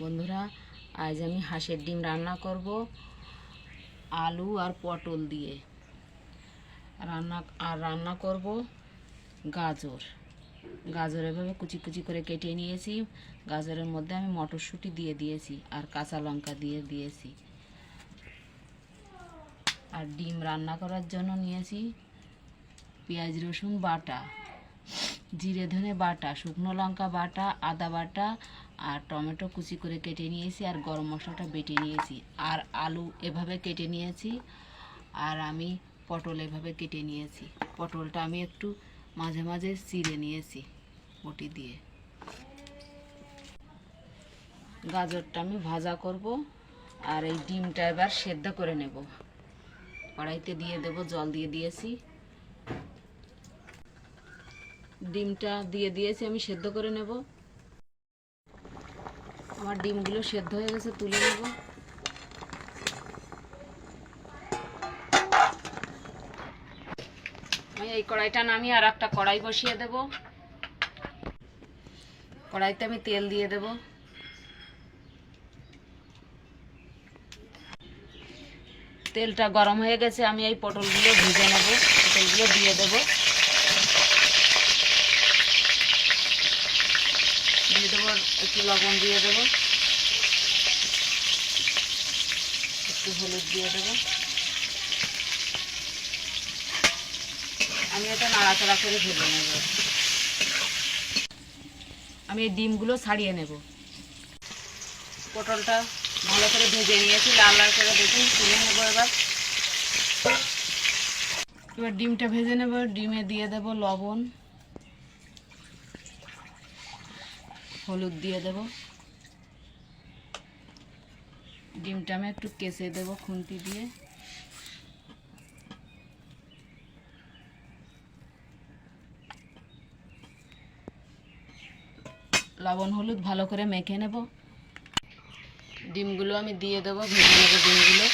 বন্ধুরা, আজ আমি হাঁসের ডিম রান্না করব আলু আর পটল দিয়ে। রান্না, আর রান্না করব গাজর। গাজর এভাবে কুচি কুচি করে কেটে নিয়েছি। গাজরের মধ্যে আমি মটরশুঁটি দিয়ে দিয়েছি আর কাঁচা লঙ্কা দিয়ে দিয়েছি। আর ডিম রান্না করার জন্য নিয়েছি পেঁয়াজ, রসুন বাটা, জিরে ধনে বাটা, শুকনো লঙ্কা বাটা, আদা বাটা আর টমেটো কুচি করে কেটে নিয়েছি আর গরম মশলাটা বেটে নিয়েছি। আর আলু এভাবে কেটে নিয়েছি আর আমি পটল এভাবে কেটে নিয়েছি। পটলটা আমি একটু মাঝে মাঝে চিড়ে নিয়েছি বটি দিয়ে। গাজরটা আমি ভাজা করব আর এই ডিমটা এবার সেদ্ধ করে নেব। কড়াইতে দিয়ে দেব, জল দিয়ে দিয়েছি। ডিমটা দিয়ে দিয়েছি, আমি সেদ্ধ করে নেব। আমার ডিমগুলো সেদ্ধ হয়ে গেছে, তুলে নেব। আমি এই কড়াইটা নামিয়ে আর একটা কড়াই বসিয়ে দেব। কড়াইতে আমি তেল দিয়ে দেব। তেলটা গরম হয়ে গেছে, আমি এই পটলগুলো ভেজে নেব। পটলগুলো দিয়ে দেবো দিয়ে দেবো একটু লবণ দিয়ে দেবো। একটু হলুদ দিয়ে দেবো। আমি এটা নাড়াচাড়া করে ভেজে নেব। আমি এই ডিমগুলো ছাড়িয়ে নেব। পটলটা ভালো করে ভেজে নিয়েছি, লাল লাল করে দেখুন, তুলে নেব এবার। এবার ডিমটা ভেজে নেব, ডিমে দিয়ে দেব লবণ। হলুদ দিয়ে দেব। ডিমটা আমি একটু কেসে দেব খুন্তি দিয়ে। লবণ, হলুদ ভালো করে মেখে নেব। ডিমগুলো আমি দিয়ে দেবো, ভেজে নেব ডিমগুলো।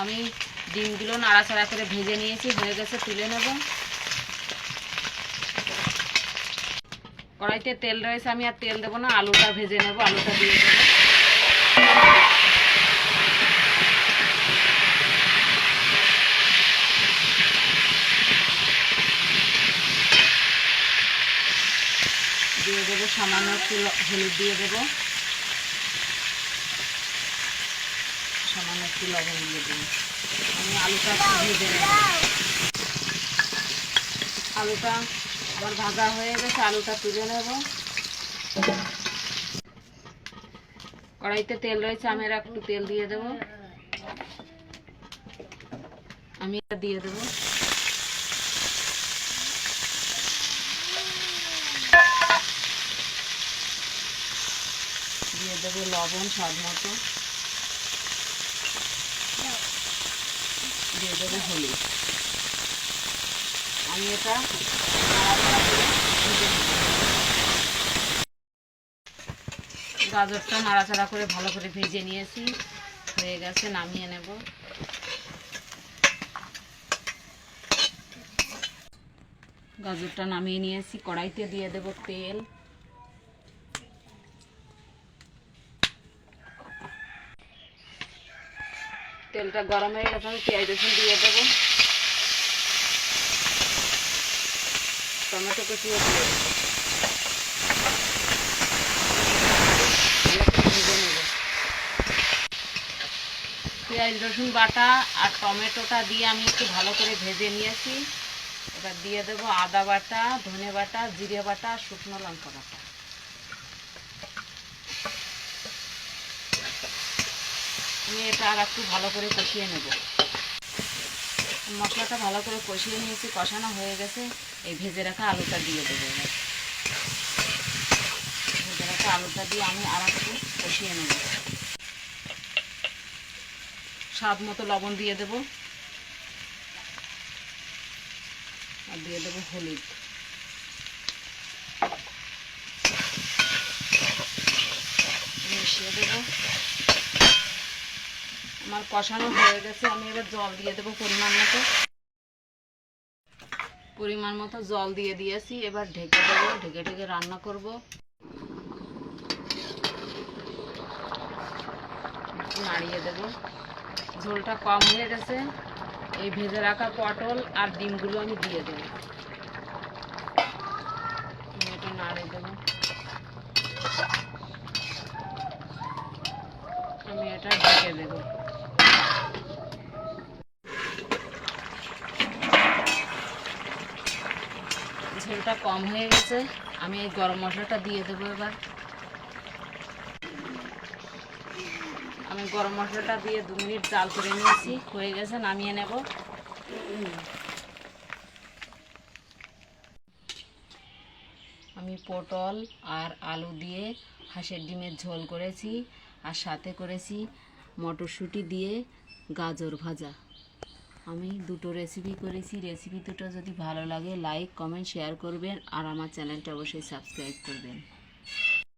আমি ডিমগুলো নাড়াচাড়া করে ভেজে নিয়েছি, হয়ে গেছে তুলে নেব। কড়াইতে তেল রয়েছে, আমি আর তেল দেবো না, আলুটা ভেজে নেব, আলুটা দিয়ে দেবো। দিয়ে দেবো সামান্য একটু হলুদ দিয়ে দেবো। সামান্য একটু লবণ দিয়ে দেবো। আমি আলুটা ভেজে নেব আলুটা আমার ভাজা হয়ে গেছে, আলুটা তুলে নেব। কড়াইতে তেল রয়েছে, আমি আর একটু তেল দিয়ে দেব। আমি দিয়ে দেব। দিয়ে দেবো লবণ স্বাদ মতো। দিয়ে দেবো হলুদ। আমি এটা। গাজরটা নাড়াচাড়া করে ভালো করে ভেজে নিয়েছি। হয়ে গেছে, নামিয়ে নেব। গাজরটা নামিয়ে নিয়েছি, কড়াইতে দিয়ে দেব তেল। তেলটা গরম হয়ে গেছে, আমি পেঁয়াজ রসুন দিয়ে দেবো। টমেটো কুচিও দিয়ে পেঁয়াজ রসুন বাটা আর টমেটোটা দিয়ে আমি একটু ভালো করে ভেজে নিয়েছি। এবার দিয়ে দেবো আদা বাটা, ধনে বাটা, জিরে বাটা, শুকনো লঙ্কা বাটা। আমি এটা আর একটু ভালো করে কষিয়ে নেব। মশলাটা ভালো করে কষিয়ে নিয়েছি, কষানো হয়ে গেছে। এই ভেজে রাখা আলুটা দিয়ে দেবো ভেজে রাখা আলুটা দিয়ে আমি আর একটু কষিয়ে নেব। স্বাদ মতো লবণ দিয়ে দেব। আর দিয়ে দেবো হলুদ। মিশিয়ে দেবো। আমার কষানো হয়ে গেছে, আমি এবার জল দিয়ে দেবো পরিমাণ মতো। পরিমাণ মতো জল দিয়ে দিয়েছি, এবার ঢেকে দেবো, ঢেকে ঢেকে রান্না করব। নাড়িয়ে দেবো। ঝোলটা কম হয়ে গেছে। এই ভেজে রাখা পটল আর ডিমগুলো আমি দিয়ে দেবো। নাড়িয়ে দেবো। আমি এটা ঢেকে দেবো। ঝোলটা কম হয়ে গেছে। আমি এই গরম মশলাটা দিয়ে দেবো এবার। আমি গরম মশলাটা দিয়ে দু মিনিট জাল করে নিয়েছি। হয়ে গেছে, নামিয়ে নেব। আমি পটল আর আলু দিয়ে হাঁসের ডিমের ঝোল করেছি আর সাথে করেছি মটরশুঁটি দিয়ে গাজর ভাজা। আমি দুটো রেসিপি করেছি। রেসিপি দুটো যদি ভালো লাগে লাইক কমেন্ট শেয়ার করবেন। আর আমার চ্যানেলটা অবশ্যই সাবস্ক্রাইব করবেন।